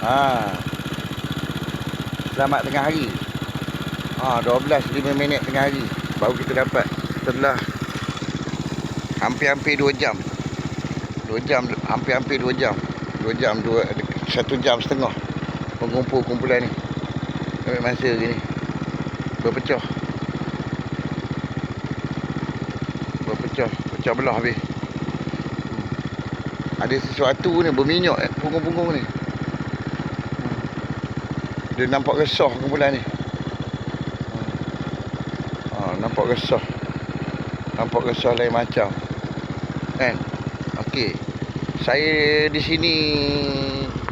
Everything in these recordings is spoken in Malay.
Ha. Selamat tengah hari. Ha, 12 5 minit tengah hari baru kita dapat setelah hampir-hampir 2 jam. 2 jam hampir-hampir 2 jam. 2 jam 2 1 jam setengah mengumpul kumpulan ni. Ambil masa gini. Berpecah. Berpecah, pecah belah habis. Hmm. Ada sesuatu ni berminyak eh, punggung-punggung ni. Dia nampak resah kumpulan ni. Ha, nampak resah. Nampak resah lain macam. Kan? Okey. Saya di sini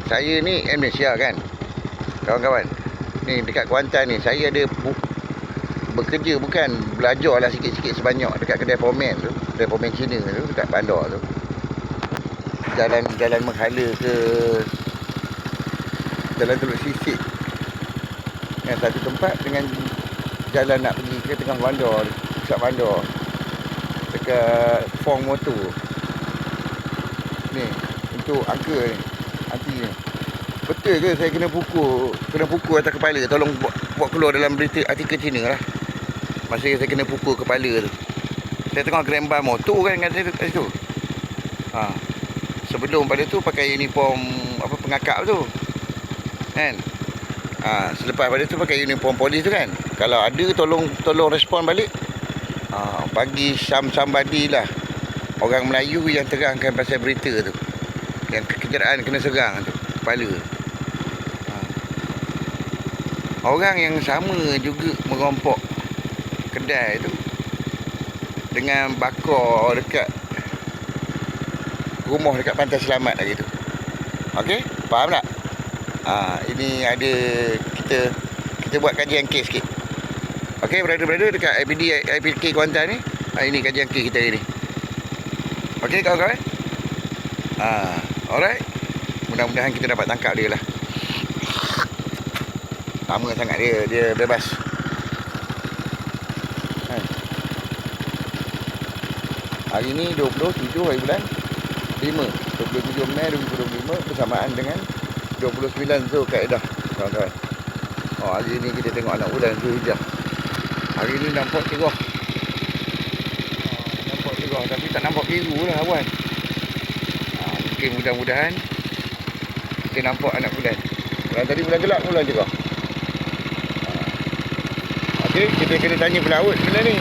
saya ni Malaysia kan. Kawan-kawan. Ni dekat Kuantan ni saya ada bu- bekerja bukan belajar lah sikit-sikit sebanyak dekat kedai pomen tu. Kedai pomen Cina tu dekat bandar tu. Jalan jalan Menghala ke Jalan Teluk Sisik yang satu tempat dengan jalan nak pergi ke tengah bandar pusat bandar. Dekat Fong Motor. Ni untuk angka ni anti ni. Betul ke saya kena pukul kena pukul atas kepala? Tolong buat, buat keluar dalam berita artikel Cina lah. Masa saya kena pukul kepala tu. Saya tengah geremban motor kan situ, kat situ. Ha. sebelum pada tu pakai uniform apa pengakap tu. Kan Ha, selepas pada tu pakai uniform polis tu kan. Kalau ada tolong tolong respon balik. Ha, bagi sam-sambadi lah. Orang Melayu yang terangkan pasal berita tu. Yang kekerjaan kena serang tu. Kepala. Ha. Orang yang sama juga merompok kedai tu. Dengan bakar dekat rumah dekat Pantai Selamat lagi tu. Okey? Faham tak? Ha, ini ada kita kita buat kajian kes sikit. Okey, brother-brother dekat IPD IPK Kuantan ni. Ha, ini kajian kes kita hari ni. Okey, kawan-kawan. Ha, alright. Mudah-mudahan kita dapat tangkap dia lah. Lama sangat dia dia bebas. Ha. Hari ni 27 hari bulan 5 27 Mei 2025 bersamaan dengan 29 Zulkaidah kawan-kawan. Oh, hari ni kita tengok anak bulan Zulhijjah. Hari ni nampak cerah. Oh, nampak cerah tapi tak nampak biru lah awan. Ha, mungkin mudah-mudahan kita nampak anak bulan. Bulan tadi bulan gelap bulan cerah. Okey, kita kena tanya pelaut benda ni.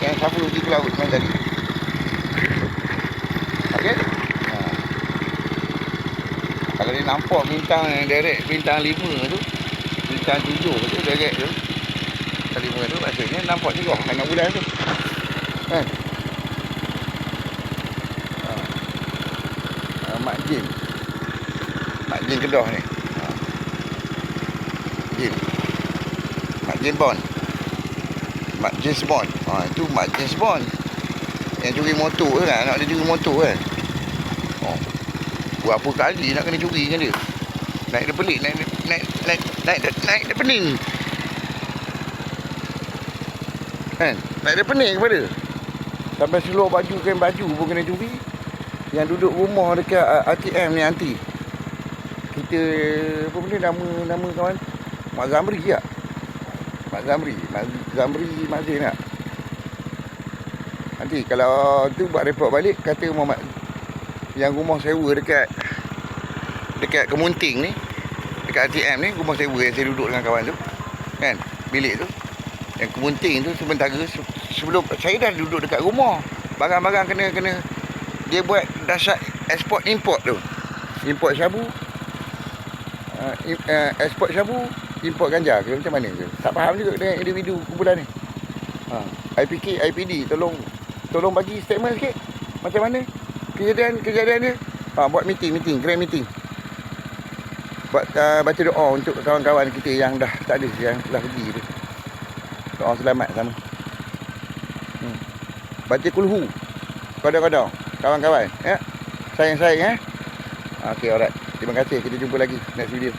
Yang siapa pergi pelaut main tadi. Okey? Kalau dia nampak bintang yang direct bintang 5 tu Bintang 7 tu direct tu. Bintang 5 tu maksudnya nampak juga anak bulan tu. Kan? Ha. ha. Mak Jin. Mak Jin Kedah ni. Ha. Jin. Mak Jin Bond. Mak James Bond ha, Itu Mak James Bond Yang curi motor tu kan Anak dia curi motor kan Berapa kali nak kena curi dengan dia? Naik dia pelik Naik naik naik naik naik, naik dia pening. Kan? Naik dia pening kepada. Sampai seluar baju kain baju pun kena curi. Yang duduk rumah dekat ATM ni nanti Kita Apa benda nama Nama kawan? Mak Zamri tak Mak Zamri Mak Zamri Mak Zain tak Nanti kalau tu buat report balik Kata Muhammad yang rumah sewa dekat dekat Kemunting ni dekat ATM ni rumah sewa yang saya duduk dengan kawan tu kan? Bilik tu. Yang Kemunting tu sementara se- sebelum saya dah duduk dekat rumah. Barang-barang kena kena dia buat dahsyat eksport import tu. Import sabu uh, uh, eksport sabu import ganja ke macam mana ke? Tak faham juga dengan individu kumpulan ni. Ha. IPK IPD tolong tolong bagi statement sikit macam mana kejadian kejadian dia ha, buat meeting meeting grand meeting. Buat uh, baca doa untuk kawan-kawan kita yang dah tak ada yang telah pergi tu. Doa selamat sama. Hmm. baca kulhu kadang-kadang kawan-kawan ya. Sayang-sayang eh okey alright. Terima kasih. Kita jumpa lagi next video